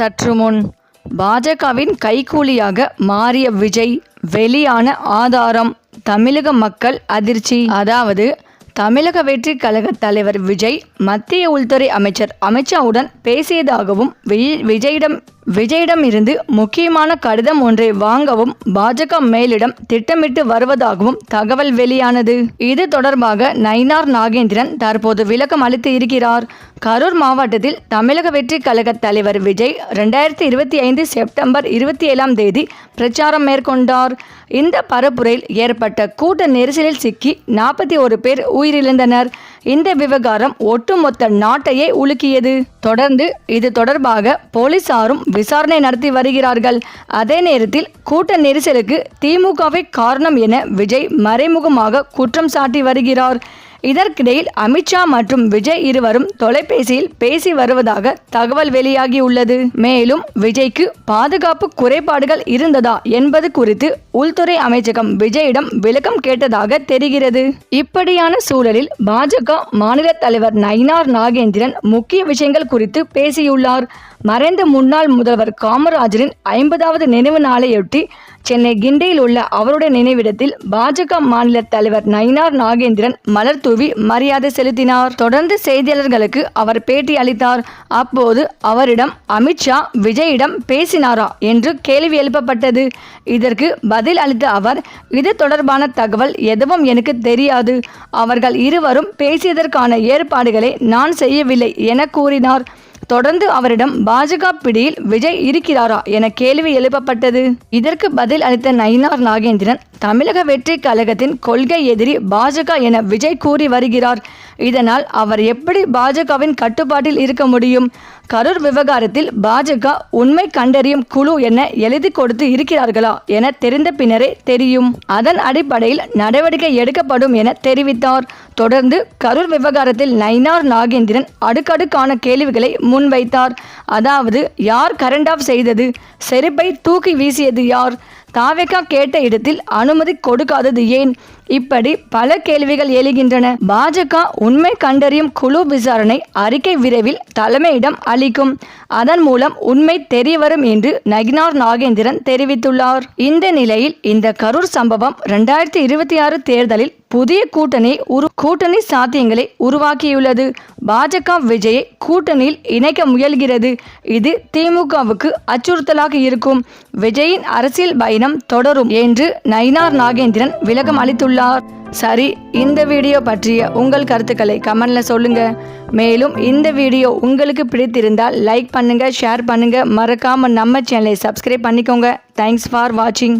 சற்று முன் பாஜகவின் கைக்கூலியாக மாறிய விஜய் வெளியான ஆதாரம். தமிழக மக்கள் அதிர்ச்சி. அதாவது தமிழக வெற்றி கழக தலைவர் விஜய் மத்திய உள்துறை அமைச்சர் அமித்ஷாவுடன் பேசியதாகவும் விஜயிடம் விஜயிடம் இருந்து முக்கியமான கடிதம் ஒன்றை வாங்கவும் பாஜக மேலிடம் திட்டமிட்டு வருவதாகவும் தகவல் வெளியானது. இது தொடர்பாக நயினார் நாகேந்திரன் தற்போது விளக்கம் அளித்து இருக்கிறார். கரூர் மாவட்டத்தில் தமிழக வெற்றி கழக தலைவர் விஜய் ரெண்டாயிரத்தி இருபத்தி ஐந்து செப்டம்பர் இருபத்தி ஏழாம் தேதி பிரச்சாரம் மேற்கொண்டார். இந்த பரப்புரையில் ஏற்பட்ட கூட்ட நெரிசலில் சிக்கி நாற்பத்தி ஒரு பேர் உயிரிழந்தனர். இந்த விவகாரம் ஒட்டுமொத்த நாட்டையே உலுக்கியது. தொடர்ந்து இது தொடர்பாக போலீசாரும் விசாரணை நடத்தி வருகிறார்கள். அதே நேரத்தில் கூட்ட நெரிசலுக்கு திமுகவை காரணம் என விஜய் மறைமுகமாக குற்றம் சாட்டி வருகிறார். இதற்கிடையில் அமித்ஷா மற்றும் விஜய் இருவரும் தொலைபேசியில் பேசி வருவதாக தகவல் வெளியாகியுள்ளது. மேலும் விஜய்க்கு பாதுகாப்பு குறைபாடுகள் இருந்ததா என்பது குறித்து உள்துறை அமைச்சகம் விஜயிடம் விளக்கம் கேட்டதாக தெரிகிறது. இப்படியான சூழலில் பாஜக மாநில தலைவர் நயினார் நாகேந்திரன் முக்கிய விஷயங்கள் குறித்து பேசியுள்ளார். மறைந்த முன்னாள் முதல்வர் காமராஜரின் ஐம்பதாவது நினைவு நாளையொட்டி சென்னை கிண்டியில் உள்ள அவருடைய நினைவிடத்தில் பாஜக மாநில தலைவர் நயினார் நாகேந்திரன் மலர் தூவி மரியாதை செலுத்தினார். தொடர்ந்து செய்தியாளர்களுக்கு அவர் பேட்டி அளித்தார். அப்போது அவரிடம் அமித்ஷா விஜயிடம் பேசினாரா என்று கேள்வி எழுப்பப்பட்டது. இதற்கு பதில் அளித்த அவர் இது தொடர்பான தகவல் எதுவும் எனக்கு தெரியாது. அவர்கள் இருவரும் பேசியதற்கான ஏற்பாடுகளை நான் செய்யவில்லை என கூறினார். தொடர்ந்து அவரிடம் பாஜக பிடியில் விஜய் இருக்கிறாரா என கேள்வி எழுப்பப்பட்டது. இதற்கு பதில் அளித்த நயினார் நாகேந்திரன் தமிழக வெற்றி கழகத்தின் கொள்கை எதிரி பாஜக என விஜய் கூறி வருகிறார். இதனால் அவர் எப்படி பாஜகவின் கட்டுப்பாட்டில் இருக்க முடியும்? கரூர் விவகாரத்தில் பாஜக உண்மை கண்டறியும் குழு என எழுதி கொடுத்து இருக்கிறார்களா என தெரிந்த பின்னரே தெரியும். அதன் அடிப்படையில் நடவடிக்கை எடுக்கப்படும் என தெரிவித்தார். தொடர்ந்து கரூர் விவகாரத்தில் நயினார் நாகேந்திரன் அடுக்கடுக்கான கேள்விகளை முன்வைத்தார். அதாவது யார் கரண்ட் ஆஃப் செய்தது? செருப்பை தூக்கி வீசியது யார்? தாவேக்கா கேட்ட இடத்தில் அனுமதி கொடுக்காதது ஏன்? இப்படி பல கேள்விகள் எழுகின்றன. பாஜக உண்மை கண்டறியும் குழு விசாரணை அறிக்கை விரைவில் தலைமையிடம் அளிக்கும். அதன் மூலம் உண்மை தெரியவரும் என்று நகினார் நாகேந்திரன் தெரிவித்துள்ளார். இந்த நிலையில் இந்த கரூர் சம்பவம் ரெண்டாயிரத்தி இருபத்தி ஆறு தேர்தலில் புதிய கூட்டணி உரு கூட்டணி சாத்தியங்களை உருவாக்கியுள்ளது. பாஜக விஜயை கூட்டணியில் இணைக்க முயல்கிறது. இது திமுகவுக்கு அச்சுறுத்தலாக இருக்கும். விஜயின் அரசியல் பயணம் தொடரும் என்று நயினார் நாகேந்திரன் விளக்கம் அளித்துள்ளார். சரி இந்த வீடியோ பற்றிய உங்கள் கருத்துக்களை கமெண்ட்ல சொல்லுங்க. மேலும் இந்த வீடியோ உங்களுக்கு பிடித்திருந்தால் லைக் பண்ணுங்க ஷேர் பண்ணுங்க. மறக்காம நம்ம சேனலை சப்ஸ்கிரைப் பண்ணிக்கோங்க. தேங்க்ஸ் ஃபார் வாட்சிங்